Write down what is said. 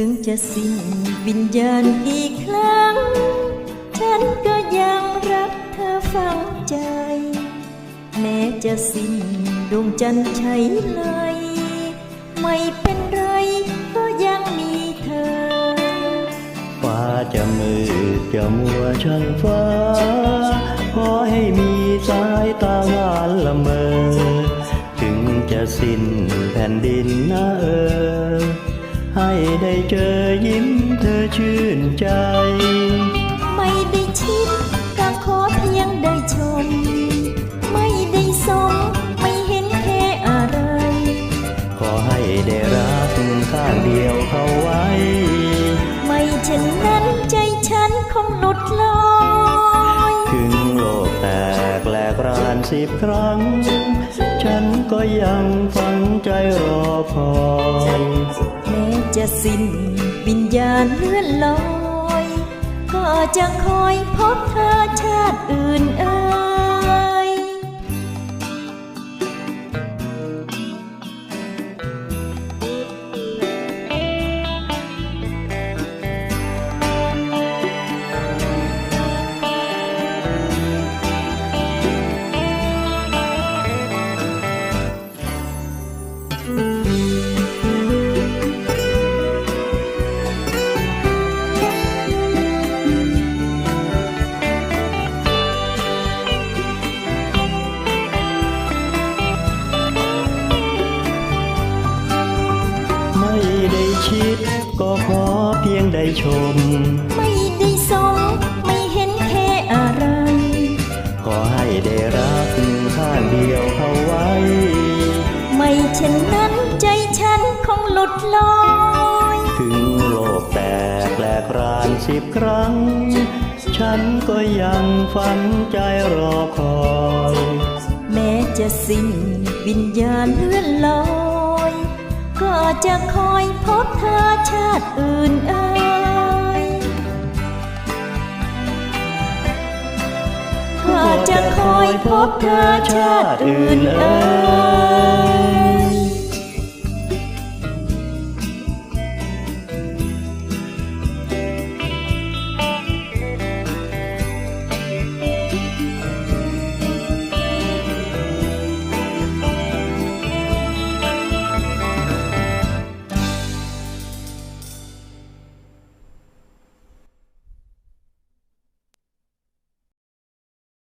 ถึงจะสิ้นวิญญาณอีกครั้ง ฉันก็ยังรักเธอฝังใจ แม้จะสิ้นดวงจันทร์ใช้เลย ไม่เป็นไรก็ยังมีเธอ ฟ้าจะมืดจะมัวช่างฟ้า ขอให้มีสายตาหวานละเมอ ถึงจะสิ้นแผ่นดินนะเออ ให้ได้เจอยิ้มเธอชื่นใจ ไม่ได้ชิดก็ขอเพียงได้ชม ไม่ได้สมไม่เห็นแค่อะไร ขอให้ได้รักข้างเดียวเข้าไว้ ไม่เช่นนั้นใจฉันคงหลุดลอยถึงโลกแตกแหลกรานสิบครั้ง ฉันก็ยังฝังใจรอคอยแม้จะ สิ้นวิญญาณเลื่อนลอย ก็จะคอยพบเธอชาติอื่นเอ่ย ชิด ก็ขอเพียงได้ชม ไม่ได้สมไม่เห็นแค่อะไร ขอให้ได้รักข้างเดียวเข้าไว้ ไม่เช่นนั้นใจฉันคงหลุดลอยถึงโลกแตกแหลกรานสิบครั้ง ฉันก็ยังฝันใจรอคอย แม้จะสิ้นวิญญาณเลื่อนลอย ก็จะคอยพบเธอชาติอื่นเอ่ยก็จะคอยพบเธอชาติอื่นเอ่